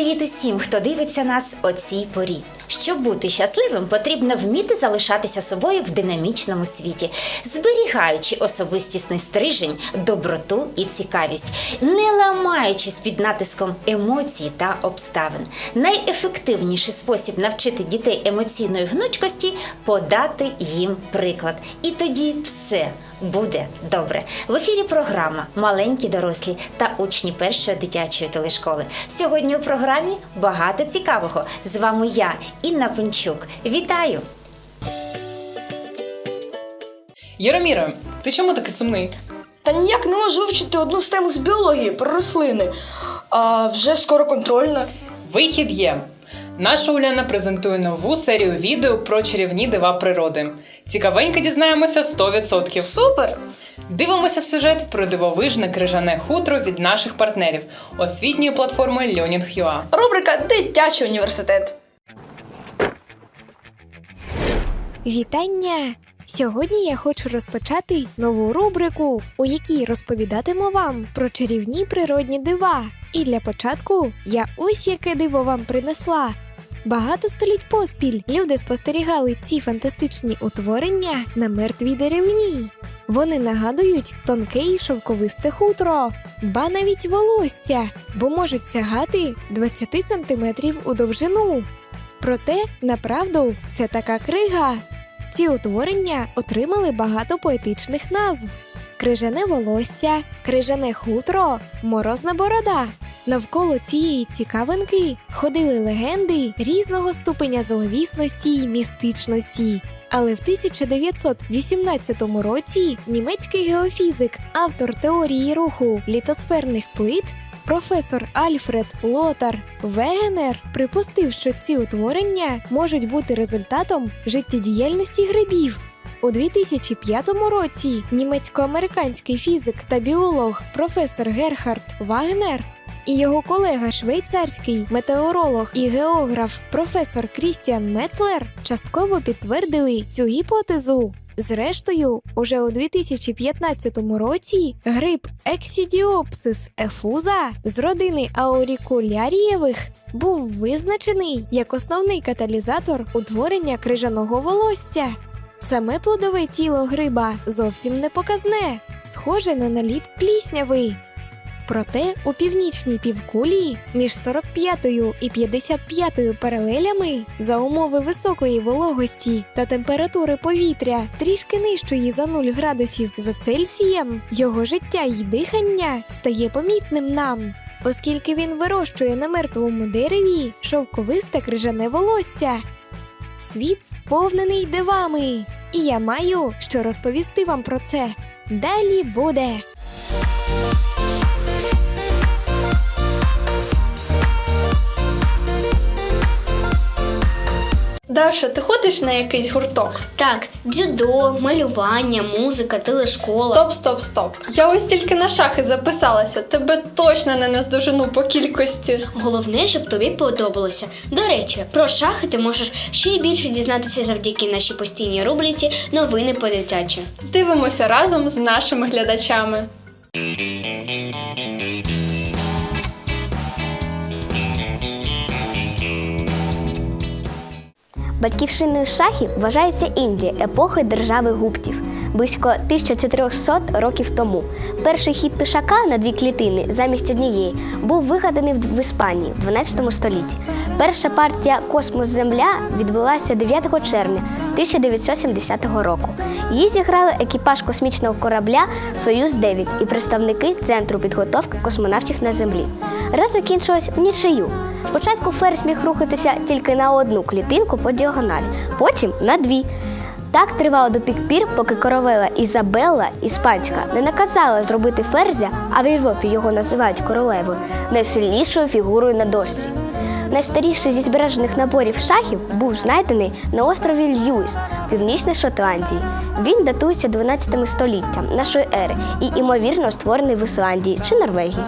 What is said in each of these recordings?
привіт усім, хто дивиться нас о цій порі. Щоб бути щасливим, потрібно вміти залишатися собою в динамічному світі, зберігаючи особистісний стрижень, доброту і цікавість, не ламаючись під натиском емоцій та обставин. Найефективніший спосіб навчити дітей емоційної гнучкості подати їм приклад. І тоді все буде добре. В ефірі програма Маленькі дорослі та учні першої дитячої телешколи. Сьогодні у програмі багато цікавого. З вами я, Інна Пенчук. Вітаю! Яроміре, ти чому такий сумний? Та ніяк не можу вивчити одну з тем з біології про рослини. А вже скоро контрольна. Вихід є. Наша Уляна презентує нову серію відео про чарівні дива природи. Цікавенько дізнаємося 100%. Супер! Дивимося сюжет про дивовижне крижане хутро від наших партнерів освітньої платформи Learning.ua. Рубрика Дитячий університет. Вітання! Сьогодні я хочу розпочати нову рубрику, у якій розповідатиму вам про чарівні природні дива. І для початку я ось яке диво вам принесла. Багато століть поспіль люди спостерігали ці фантастичні утворення на мертвій деревні. Вони нагадують тонке і шовковисте хутро, ба навіть волосся, бо можуть сягати 20 сантиметрів у довжину. Проте, направду, це така крига. Ці утворення отримали багато поетичних назв: крижане волосся, крижане хутро, морозна борода. Навколо цієї цікавинки ходили легенди різного ступеня зловісності й містичності. Але в 1918 році німецький геофізик, автор теорії руху літосферних плит, професор Альфред Лотар Вегенер припустив, що ці утворення можуть бути результатом життєдіяльності грибів. У 2005 році німецько-американський фізик та біолог професор Герхард Вагнер і його колега швейцарський метеоролог і географ професор Крістіан Мецлер частково підтвердили цю гіпотезу. Зрештою, уже у 2015 році гриб Ексідіопсис ефуза з родини аурікулярієвих був визначений як основний каталізатор утворення крижаного волосся. Саме плодове тіло гриба зовсім не показне, схоже на наліт плісняви. Проте у північній півкулі між 45 і 55 паралелями за умови високої вологості та температури повітря трішки нижчої за 0 градусів за Цельсієм, його життя й дихання стає помітним нам. Оскільки він вирощує на мертвому дереві шовковисте крижане волосся. Світ сповнений дивами, і я маю що розповісти вам про це. Далі буде. Даша, ти ходиш на якийсь гурток? Так, дзюдо, малювання, музика, телешкола. Стоп, стоп, стоп. Я ось тільки на шахи записалася. Тебе точно не наздожену по кількості. Головне, щоб тобі подобалося. До речі, про шахи ти можеш ще й більше дізнатися завдяки нашій постійній рубриці Новини по дитячі. Дивимося разом з нашими глядачами. Батьківщиною шахів вважається Індія епохи держави гуптів близько 1400 років тому. Перший хід пішака на дві клітини замість однієї був вигаданий в Іспанії в 12 столітті. Перша партія Космос Земля відбулася 9 червня 1970 року. Її зіграли екіпаж космічного корабля Союз 9 і представники Центру підготовки космонавтів на землі. Гра закінчилась в нічию. Спочатку ферзь міг рухатися тільки на одну клітинку по діагоналі, потім на дві. Так тривало до тих пір, поки королева Ізабелла Іспанська не наказала зробити ферзя, а в Європі його називають королевою, найсильнішою фігурою на дошці. Найстаріший зі збережених наборів шахів був знайдений на острові Льюіс, північній Шотландії. Він датується 12 століттям нашої ери і, ймовірно, створений в Ісландії чи Норвегії.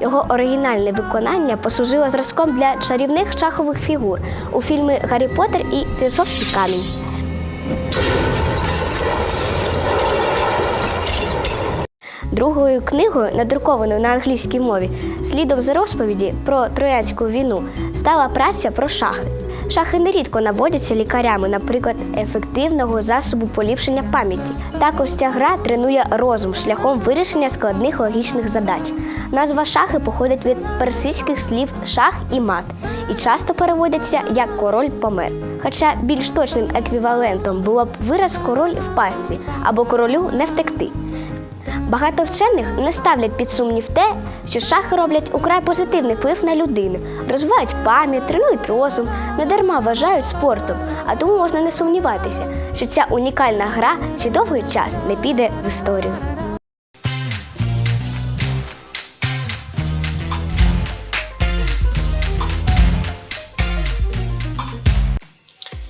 Його оригінальне виконання послужило зразком для чарівних шахових фігур у фільмі Гаррі Поттер і Філософський камінь. Другою книгою, надрукованою на англійській мові, слідом за розповіді про Троянську війну, стала праця про шахи. Шахи нерідко наводяться лікарями, наприклад, ефективного засобу поліпшення пам'яті. Також ця гра тренує розум шляхом вирішення складних логічних задач. Назва шахи походить від персидських слів шах і мат і часто переводяться як король помер. Хоча більш точним еквівалентом було б вираз король в пастці або королю не втекти. Багато вчених не ставлять під сумнів те, що шахи роблять украй позитивний вплив на людину, розвивають пам'ять, тренують розум, не дарма вважають спортом. А тому можна не сумніватися, що ця унікальна гра ще довгий час не піде в історію.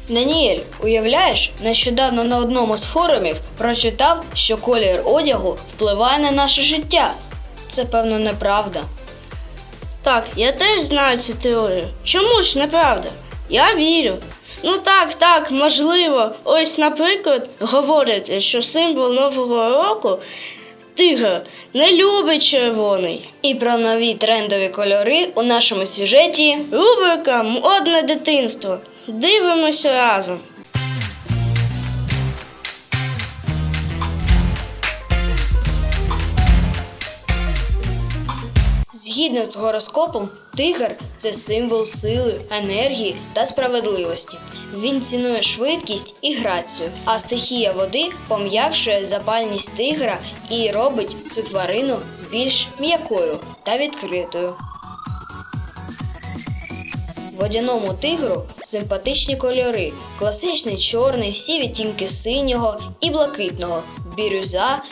Даніель, уявляєш, нещодавно на одному з форумів прочитав, що колір одягу впливає на наше життя. Це певно неправда. Так, я теж знаю цю теорію. Чому ж неправда? Я вірю. Ну так, так, можливо. Ось, наприклад, говорять, що символ Нового року тигр не любить червоний. І про нові трендові кольори у нашому сюжеті Рубрика Модне дитинство. Дивимося разом. Згідно з гороскопом, тигр це символ сили, енергії та справедливості. Він цінує швидкість і грацію, а стихія води пом'якшує запальність тигра і робить цю тварину більш м'якою та відкритою. Водяному тигру симпатичні кольори: класичний чорний, всі відтінки синього і блакитного, бірюза,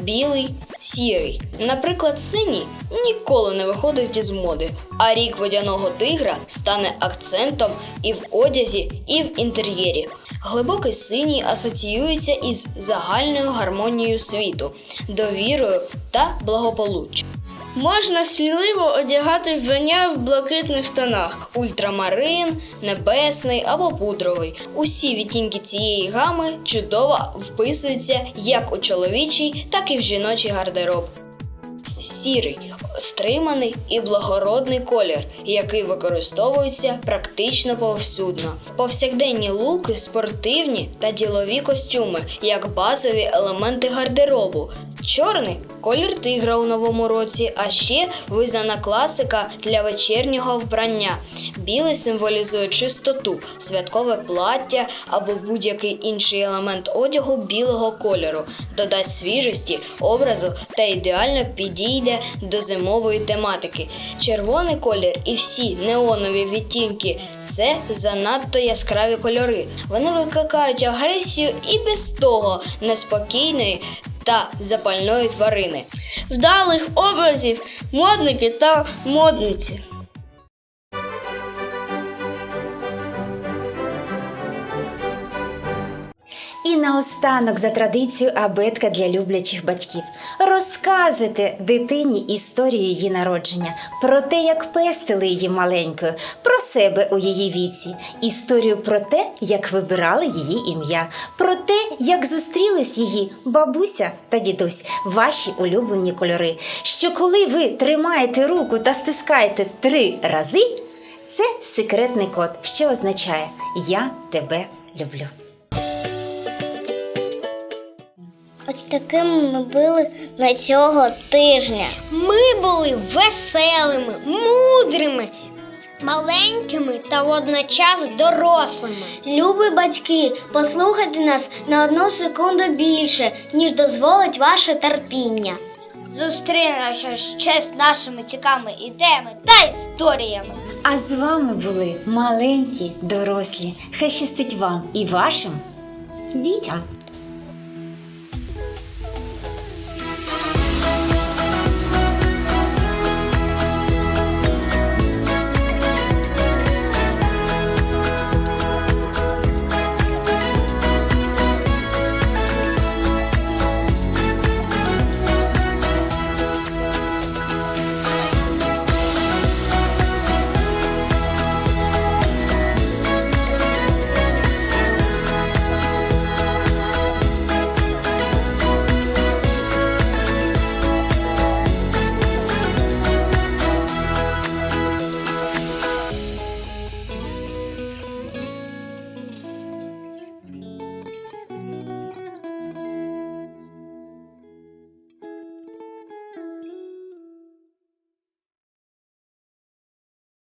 білий, сірий. Наприклад, синій ніколи не виходить із моди, а рік водяного тигра стане акцентом і в одязі, і в інтер'єрі. Глибокий синій асоціюється із загальною гармонією світу, довірою та благополуччям. Можна сміливо одягати вбрання в блакитних тонах. Ультрамарин, небесний або пудровий. Усі відтінки цієї гами чудово вписуються як у чоловічий, так і в жіночий гардероб. Сірий стриманий і благородний колір, який використовується практично повсюдно. Повсякденні луки, спортивні та ділові костюми, як базові елементи гардеробу. Чорний колір тигра у новому році, а ще визнана класика для вечірнього вбрання. Білий символізує чистоту, святкове плаття або будь-який інший елемент одягу білого кольору, додасть свіжості, образу та ідеально підійде до зимової тематики. Червоний колір і всі неонові відтінки це занадто яскраві кольори. Вони викликають агресію і без того неспокійної та запальної тварини. Вдалих образів модники та модниці. І наостанок за традицією абетка для люблячих батьків. Розказуйте дитині історію її народження, про те, як пестили її маленькою, про себе у її віці, історію про те, як вибирали її ім'я, про те, як зустрілись її бабуся та дідусь, ваші улюблені кольори. Що коли ви тримаєте руку та стискаєте три рази, це секретний код, що означає Я тебе люблю. Ось такими ми були на цього тижня. Ми були веселими, мудрими, маленькими та водночас дорослими. Любі батьки, послухайте нас на одну секунду більше, ніж дозволить ваше терпіння. Зустрінемося ще з нашими цікавими ідеями та історіями. А з вами були маленькі, дорослі. Хай щастить вам і вашим дітям.